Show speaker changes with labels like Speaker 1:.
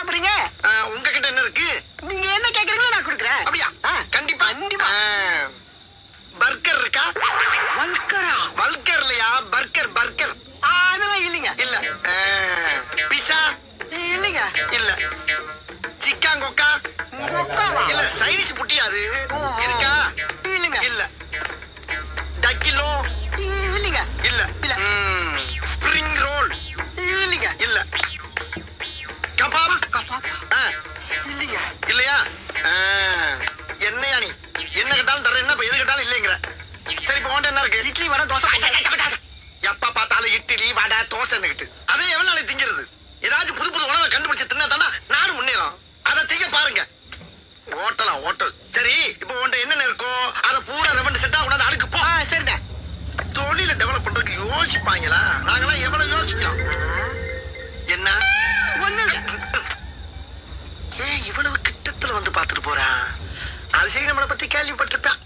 Speaker 1: சாப்பிடுறீங்க?
Speaker 2: உங்ககிட்ட என்ன இருக்கு?
Speaker 1: நீங்க என்ன கேக்குறீங்களோ நான் கொடுக்குறேன்.
Speaker 2: அப்படியா. கண்டிப்பா.
Speaker 1: கண்டிப்பா.
Speaker 2: பர்கர் இருக்கா?
Speaker 1: வல்கரா
Speaker 2: பல்கர் இல்லையா? Burger burger.
Speaker 1: அதெல்லாம் இல்லைங்க.
Speaker 2: இல்ல. பிஸா
Speaker 1: இல்லைங்க.
Speaker 2: இல்ல. சிக்கான் கொக்கா? இல்ல சைனீஸ் புட்டியா அது. இருக்கா?
Speaker 1: இல்லைங்க.
Speaker 2: இல்ல. டக்கிலோ?
Speaker 1: இல்லைங்க.
Speaker 2: இல்ல. என்ன இருக்கு?
Speaker 1: இட்லி வடை தோசை
Speaker 2: எப்ப பார்த்தாலும் இட்லி வடை தோசைன்னுகிட்டு. அதை எவ்வளவு நாளைக்கு திங்கிறது? ஏதாச்சும் புது புது உணவை கண்டுபிடிச்சு தின்னா தானே நானும் முன்னேறும். அதை திங்க பாருங்க. ஓட்டலாம் ஓட்டல் சரி இப்போ உன்கிட்ட என்னென்ன இருக்கோ அதை பூரா ரெவண்டு செட்டா கொண்டாந்து அழுக்கு போ.
Speaker 1: சரிண்ணே.
Speaker 2: தொழில டெவலப் பண்றதுக்கு யோசிப்பாங்களா? நாங்களாம் எவ்வளவு யோசிக்கிறோம்? என்ன?
Speaker 1: ஒண்ணு
Speaker 2: ஏன் இவ்வளவு கிட்டத்துல வந்து பாத்துட்டு போறா? அது சரி நம்மளை பத்தி கேள்விப்பட்டிருப்பேன்.